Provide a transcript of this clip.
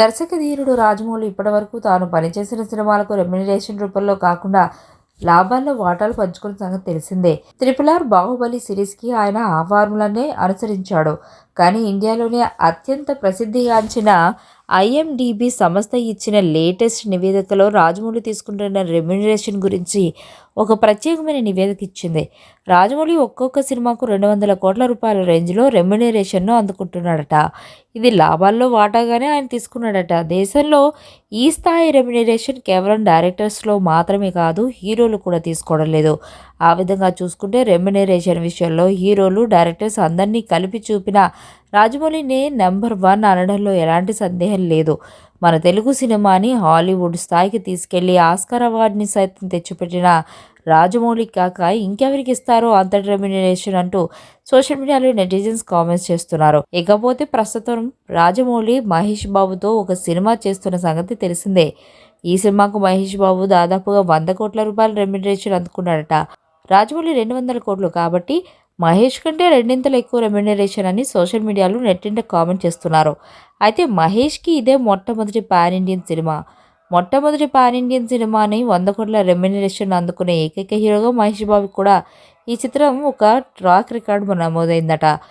దర్శక ధీరుడు రాజమౌళి ఇప్పటివరకు తాను పనిచేసిన సినిమాలకు రెమ్యునరేషన్ రూపంలో కాకుండా లాభాల్లో వాటాలు పంచుకున్న సంగతి తెలిసిందే. త్రిపుల్ ఆర్ బాహుబలి సిరీస్కి ఆయన ఆ ఫార్ములానే అనుసరించాడు. కానీ ఇండియాలోనే అత్యంత ప్రసిద్ధిగాంచిన ఐఎండిబి సంస్థ ఇచ్చిన లేటెస్ట్ నివేదికలో రాజమౌళి తీసుకుంటున్న రెమ్యునరేషన్ గురించి ఒక ప్రత్యేకమైన నివేదిక ఇచ్చింది. రాజమౌళి ఒక్కొక్క సినిమాకు రెండు వందల కోట్ల రూపాయల రేంజ్లో రెమ్యునరేషన్ను అందుకుంటున్నాడట. ఇది లాభాల్లో వాటాగానే ఆయన తీసుకున్నాడట. దేశంలో ఈ స్థాయి రెమ్యునరేషన్ కేవలం డైరెక్టర్స్లో మాత్రమే కాదు హీరోలు కూడా తీసుకోవడం లేదు. ఆ విధంగా చూసుకుంటే రెమ్యునరేషన్ విషయంలో హీరోలు డైరెక్టర్స్ అందరినీ కలిపి చూపిన రాజమౌళినే నెంబర్ వన్ అనడంలో ఎలాంటి సందేహం లేదు. మన తెలుగు సినిమాని హాలీవుడ్ స్థాయికి తీసుకెళ్ళి ఆస్కార్ అవార్డుని సైతం తెచ్చిపెట్టిన రాజమౌళి కాక ఇంకెవరికి ఇస్తారో అంతటి రెమ్యునరేషన్ అంటూ సోషల్ మీడియాలో నెటిజన్స్ కామెంట్స్ చేస్తున్నారు. ఇకపోతే ప్రస్తుతం రాజమౌళి మహేష్ బాబుతో ఒక సినిమా చేస్తున్న సంగతి తెలిసిందే. ఈ సినిమాకు మహేష్ బాబు దాదాపుగా వంద కోట్ల రూపాయల రెమ్యునరేషన్ అందుకున్నాడట. రాజమౌళి రెండు వందల కోట్లు కాబట్టి మహేష్ కంటే రెండింతలు ఎక్కువ రెమ్యునరేషన్ అని సోషల్ మీడియాలో నెట్టింట కామెంట్ చేస్తున్నారు. అయితే మహేష్కి ఇదే మొట్టమొదటి పాన్ ఇండియన్ సినిమా. మొట్టమొదటి పాన్ ఇండియన్ సినిమాని వంద కోట్ల రెమ్యునరేషన్ అందుకునే ఏకైక హీరోగా మహేష్ బాబు కూడా ఈ చిత్రం ఒక ట్రాక్ రికార్డు నమోదైందట.